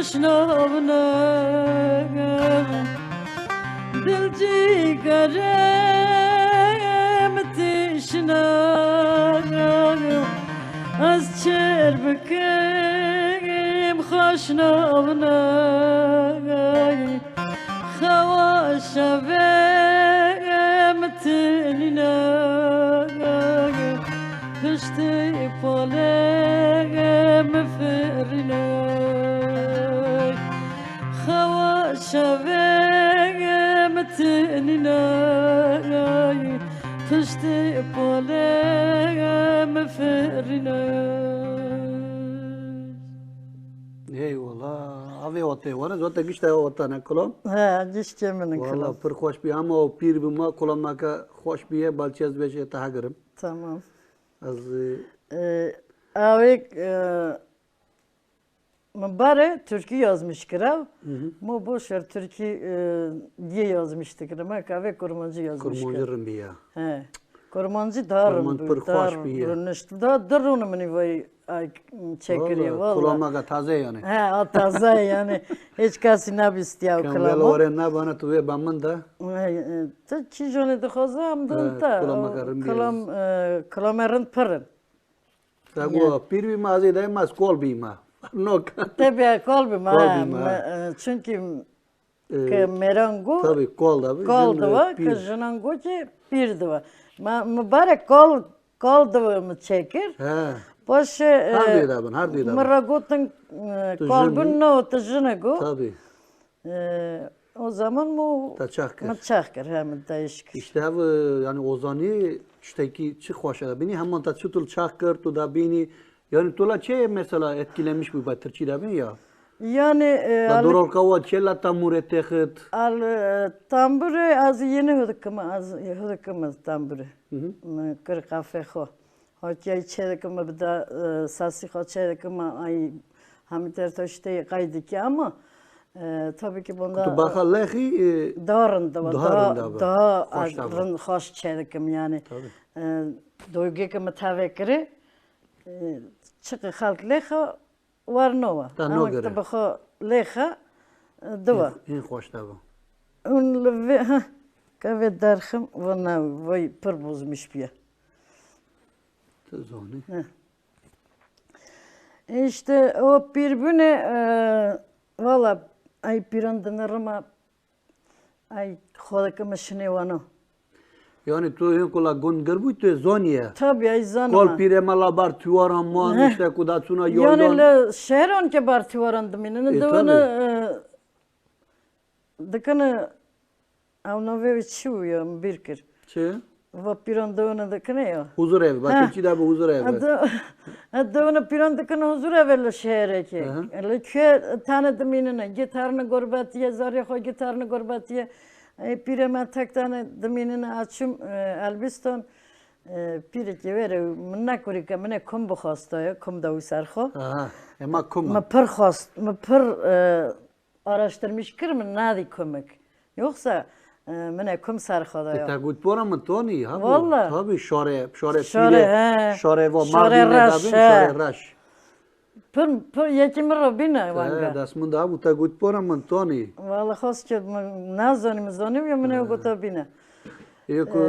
خوشنامنم دل جیگرم تشنم از چربکم خوشنامنم خواشم تنینم کشتی پالم خواشم تنینم کشتی پالم فرینم Eyvallah. Ave ote vana zota gişte ota ne kolom. Ha, dişçeminin Valla kılım. pır hoş bir ama o pir bir ma kolom maka hoş bir ye balçez beşe tahagırım. Tamam. Az Ee, Abi e, Mübarek Türkü yazmış kral. Mu boş ver Türkü e, diye yazmıştı kral. Kahve kurmancı yazmış kral. kurmancırım bir ya. He. Kurmancı darım. Kurmancı pır hoş bir yer. Rünüştü. Da darını mı vay ay çekiriyor valla. maka taze yani. He o taze yani. Hiç kasi ne istiyor Kan vela kılama. oren na bana tuve bamın da. Ta çijone de khazam Evet, da kulama karın bir Kalam kalamerin pırın. Tago pir bir mazi da mas kol bir ma. No. Tabii Kalbim, ha. ha. Me- Çünkü Ee, ke merango Tabii kol da. bir kol jın, da pir. ke janango ki bir da Ma mübarek kol kol da mı çekir? He. Baş Har da ben, har da. Mıragotun Tu kalbin jini. no tjinago. Tabii. O zaman mu Taçak. mı çakır hem değişik. İşte ev yani ozani işteki çık hoşa beni hemen ta çakır tu da beni yani tula çe mesela etkilemiş bu batırçı beni ya. Yani e, Da durol kava çella tamure tehit. Al e, tambure az yeni hudukma az hudukma tambure. Kır kafe ho. Hoca içerik mi bir de e, sasi hoca mi ay hamiter toşte kaydı ki ama e, tabii ki bunda baka lehi Darın da var. Darın da Daha var. daha azrın hoş çekim yani. Tabii. E, Duygu ki çıkı halk leha var nova. Ta no Ama göre. tabii ho leha duva. en hoş da bu. Un ve ha kave darhım vana vay pır bozmuş bir. Zoni. İşte o birbirine e, valla ay pirandanırma ay hodakımı şine vano. Yani tu en kola gun garbu tu zoniye. Tabii ay zanıma. Kol pire malabar tuara man işte kuda tuna Yani yoldan. le şehron ke barti varandım E, inene de onu dıkanı avnovevi çuyo birkir. Çe? Va pirandağını dıkanı ya. Huzur evi. Batırçı da bu huzur evi. Adı onu pirandağını huzur evvel şehre ki. Le kö tanıdım inene gitarını gurbatiye zarya ho gitarını gurbatiye. E, pireme tak tane dıminini açım Elbistan. Pire ki vere mına kurika mına kum bu hastaya kum da usarho. Aha. Ema kuma. Ma pır hast, ma pır e, araştırmış kırmın nadi komik. Yoksa e, mene kum sarhoda yok. Ta gut pora mı toni ha bu. Valla. Tabii şore şore Şore, pire. Da. Pır pır yekimi robina He, vanga. das mun da bu ta gut pora mı toni. Valla host ki nazanim zanim ya mene gota bina. Eko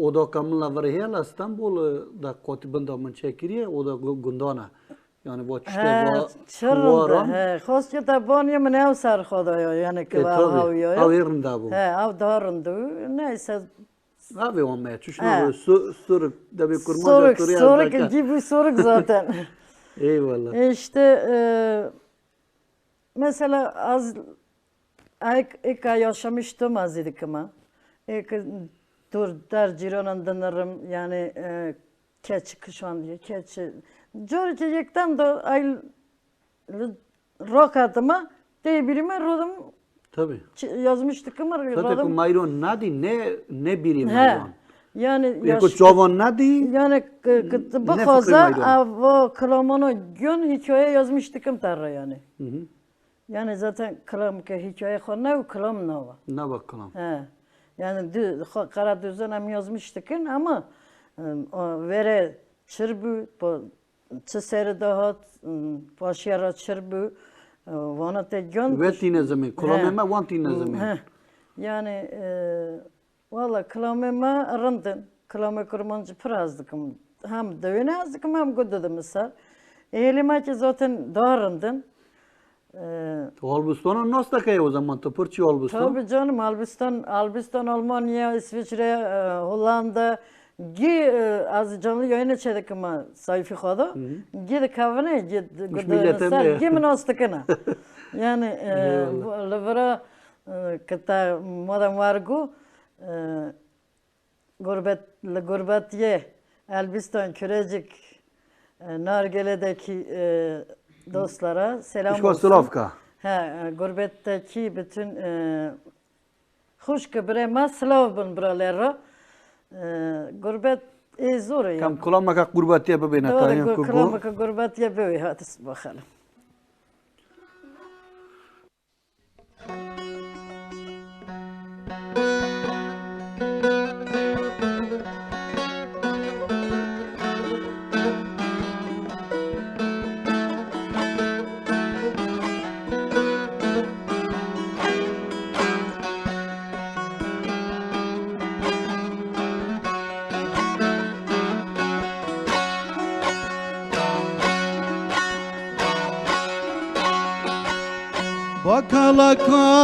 o da kamla var hela İstanbul da kotibanda mı çekiriye o da gundana. Yani bu işte host ki da bon ya mene ev sarhoda ya yani E va tabii. haviyo ya. Avirin da bu. He, av darındı. Neyse. Abi o me çüşnü suruk da bir kurmaca Soruk, turuya soruk zaka. gibi soruk zaten. Eyvallah. E İşte e, mesela az ilk, ay yaşamıştım az idik ama. İlk dur der cironan dınırım yani e, keçi kışan diye keçi. Jorge yekten de ay rock adıma diye birime rodum Tabii. yazmıştık ama bu rodum. mayron nadi ne ne biri mayron. Yani Eko yaş, çovan nadi yani k- k- bu Ne koza fikri o kılamanı gün hikaye yazmıştık tarla yani. Hı hı. Yani zaten kılam ki hikaye konu kılam ne var. Ne bakalım. He. Yani dü, kara düzen hem yazmıştık ama e, o vere çırbu bu çeseri daha başyara çırbu Vana te gön. Ve tine zemin. Kulamema van tine zemin. Heh. Yani e, valla kılamema rındın. Kılame kurmancı pırazdıkım. Hem dövüne azdıkım hem güdüdü misal. Ehlime ki zaten doğrundun. E, Holbustan'ın nasıl takaya o zaman? Tıpırçı Holbustan. Tabii canım Albistan, Albistan, Almanya, İsviçre, e, Hollanda Gi e, az canlı yayın içedik ama sayfı kodu. Gi de kavane, gi de. de gi münastıkına. Yani e, bu lavra e, kata modan vargu gurbet la gurbetiye Elbistan Kürecik e, Nargele'deki e, dostlara selam. Çekoslovaka. He, e, gurbetteki bütün hoş kıbrema slav bun buralara. Gurbet e zor ya. Kam kulamaka gurbatiye bebene tayın Doğru, kurbu. kılamaka gurbet ya böyle hadi bakalım. Bakalaka